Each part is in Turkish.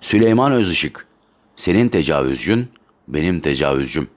Süleyman Özışık, senin tecavüzcün, benim tecavüzcüm.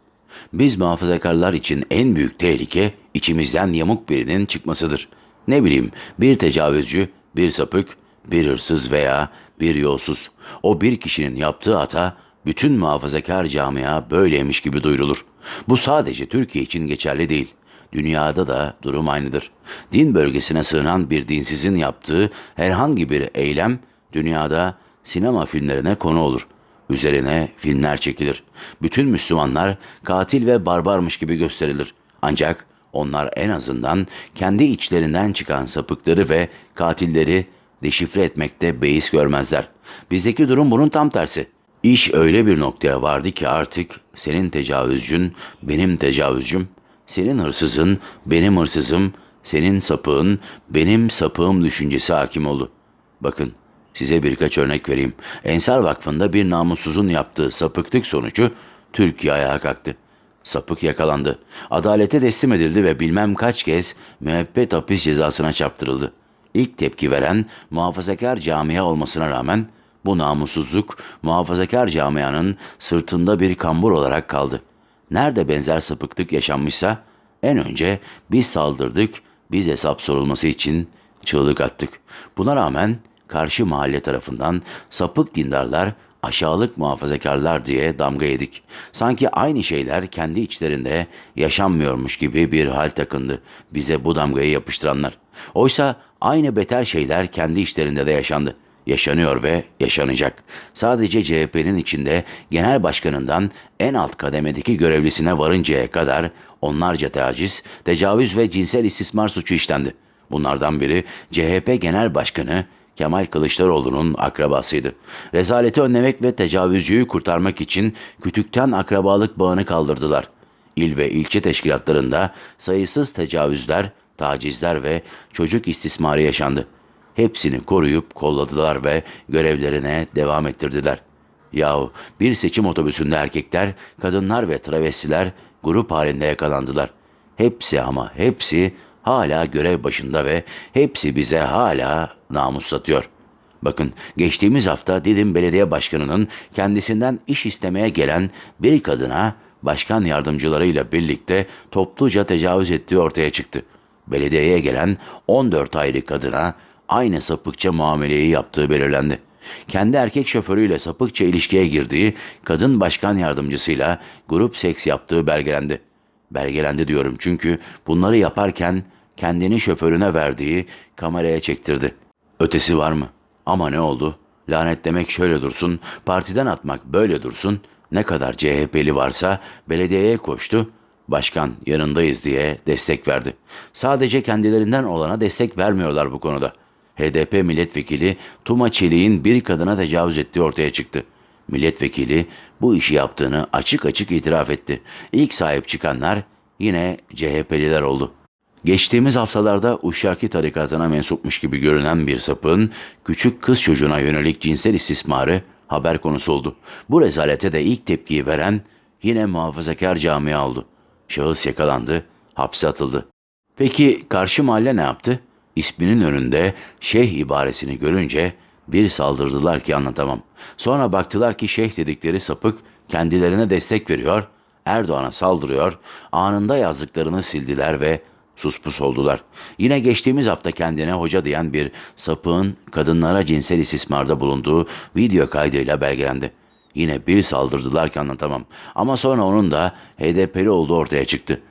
Biz muhafazakarlar için en büyük tehlike içimizden yamuk birinin çıkmasıdır. Ne bileyim bir tecavüzcü, bir sapık, bir hırsız veya bir yolsuz. O bir kişinin yaptığı hata bütün muhafazakar camia böyleymiş gibi duyurulur. Bu sadece Türkiye için geçerli değil. Dünyada da durum aynıdır. Din bölgesine sığınan bir dinsizin yaptığı herhangi bir eylem dünyada sinema filmlerine konu olur. Üzerine filmler çekilir. Bütün Müslümanlar katil ve barbarmış gibi gösterilir. Ancak onlar en azından kendi içlerinden çıkan sapıkları ve katilleri deşifre etmekte beis görmezler. Bizdeki durum bunun tam tersi. İş öyle bir noktaya vardı ki artık senin tecavüzcün, benim tecavüzcüm, senin hırsızın, benim hırsızım, senin sapığın, benim sapığım düşüncesi hakim oldu. Bakın size birkaç örnek vereyim. Ensar Vakfı'nda bir namussuzun yaptığı sapıklık sonucu Türkiye ayağa kalktı. Sapık yakalandı. Adalete teslim edildi ve bilmem kaç kez müebbet hapis cezasına çarptırıldı. İlk tepki veren muhafazakar camia olmasına rağmen bu namussuzluk muhafazakar camianın sırtında bir kambur olarak kaldı. Nerede benzer sapıklık yaşanmışsa en önce biz saldırdık, biz hesap sorulması için çığlık attık. Buna rağmen karşı mahalle tarafından sapık dindarlar aşağılık muhafazakarlar diye damga yedik. Sanki aynı şeyler kendi içlerinde yaşanmıyormuş gibi bir hal takındı bize bu damgayı yapıştıranlar. Oysa aynı beter şeyler kendi içlerinde de yaşandı. Yaşanıyor ve yaşanacak. Sadece CHP'nin içinde genel başkanından en alt kademedeki görevlisine varıncaya kadar onlarca taciz, tecavüz ve cinsel istismar suçu işlendi. Bunlardan biri CHP Genel Başkanı Kemal Kılıçdaroğlu'nun akrabasıydı. Rezaleti önlemek ve tecavüzcüyü kurtarmak için kütükten akrabalık bağını kaldırdılar. İl ve ilçe teşkilatlarında sayısız tecavüzler, tacizler ve çocuk istismarı yaşandı. Hepsini koruyup kolladılar ve görevlerine devam ettirdiler. Yahu bir seçim otobüsünde erkekler, kadınlar ve travestiler grup halinde yakalandılar. Hepsi ama hepsi hala görev başında ve hepsi bize hala namus satıyor. Bakın geçtiğimiz hafta Didim Belediye Başkanı'nın kendisinden iş istemeye gelen bir kadına başkan yardımcılarıyla birlikte topluca tecavüz ettiği ortaya çıktı. Belediyeye gelen 14 ayrı kadına aynı sapıkça muameleyi yaptığı belirlendi. Kendi erkek şoförüyle sapıkça ilişkiye girdiği kadın başkan yardımcısıyla grup seks yaptığı belgelendi. Belgelendi diyorum çünkü bunları yaparken kendini şoförüne verdiği kameraya çektirdi. Ötesi var mı? Ama ne oldu? Lanetlemek şöyle dursun, partiden atmak böyle dursun. Ne kadar CHP'li varsa belediyeye koştu. Başkan yanındayız diye destek verdi. Sadece kendilerinden olana destek vermiyorlar bu konuda. HDP milletvekili Tuma Çelik'in bir kadına tecavüz ettiği ortaya çıktı. Milletvekili bu işi yaptığını açık açık itiraf etti. İlk sahip çıkanlar yine CHP'liler oldu. Geçtiğimiz haftalarda Uşaki tarikatına mensupmuş gibi görünen bir sapığın küçük kız çocuğuna yönelik cinsel istismarı haber konusu oldu. Bu rezalete de ilk tepkiyi veren yine muhafazakar camia oldu. Şahıs yakalandı, hapse atıldı. Peki karşı mahalle ne yaptı? İsminin önünde şeyh ibaresini görünce bir saldırdılar ki anlatamam. Sonra baktılar ki şeyh dedikleri sapık kendilerine destek veriyor, Erdoğan'a saldırıyor, anında yazdıklarını sildiler ve suspus oldular. Yine geçtiğimiz hafta kendine hoca diyen bir sapığın kadınlara cinsel istismarda bulunduğu video kaydıyla belgelendi. Yine bir saldırdılar ki anlatamam. Ama sonra onun da HDP'li olduğu ortaya çıktı.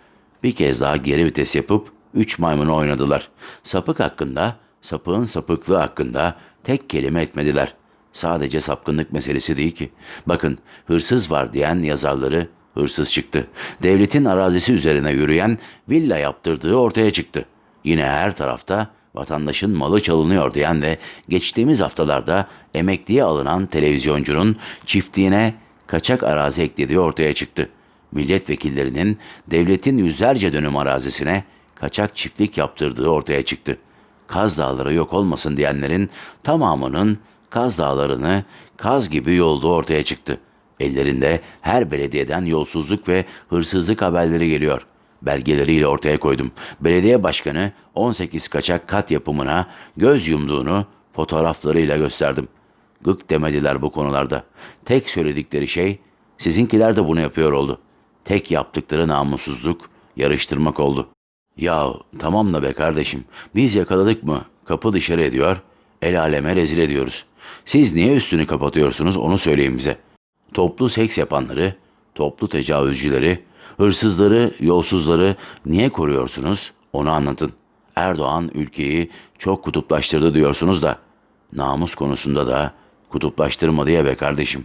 Bir kez daha geri vites yapıp üç maymunu oynadılar. Sapık hakkında, sapığın sapıklığı hakkında tek kelime etmediler. Sadece sapkınlık meselesi değil ki. Bakın hırsız var diyen yazarları hırsız çıktı. Devletin arazisi üzerine yürüyen villa yaptırdığı ortaya çıktı. Yine her tarafta vatandaşın malı çalınıyor diyen ve geçtiğimiz haftalarda emekliye alınan televizyoncunun çiftliğine kaçak arazi eklediği ortaya çıktı. Milletvekillerinin devletin yüzlerce dönüm arazisine kaçak çiftlik yaptırdığı ortaya çıktı. Kaz Dağları yok olmasın diyenlerin tamamının Kaz Dağları'nı kaz gibi yolduğu ortaya çıktı. Ellerinde her belediyeden yolsuzluk ve hırsızlık haberleri geliyor. Belgeleriyle ortaya koydum. Belediye başkanı 18 kaçak kat yapımına göz yumduğunu fotoğraflarıyla gösterdim. Gık demediler bu konularda. Tek söyledikleri şey sizinkiler de bunu yapıyor oldu. Tek yaptıkları namussuzluk, yarıştırmak oldu. Ya tamam da be kardeşim biz yakaladık mı kapı dışarı ediyor, el aleme rezil ediyoruz. Siz niye üstünü kapatıyorsunuz onu söyleyin bize. Toplu seks yapanları, toplu tecavüzcüleri, hırsızları, yolsuzları niye koruyorsunuz onu anlatın. Erdoğan ülkeyi çok kutuplaştırdı diyorsunuz da namus konusunda da kutuplaştırmadı ya be kardeşim.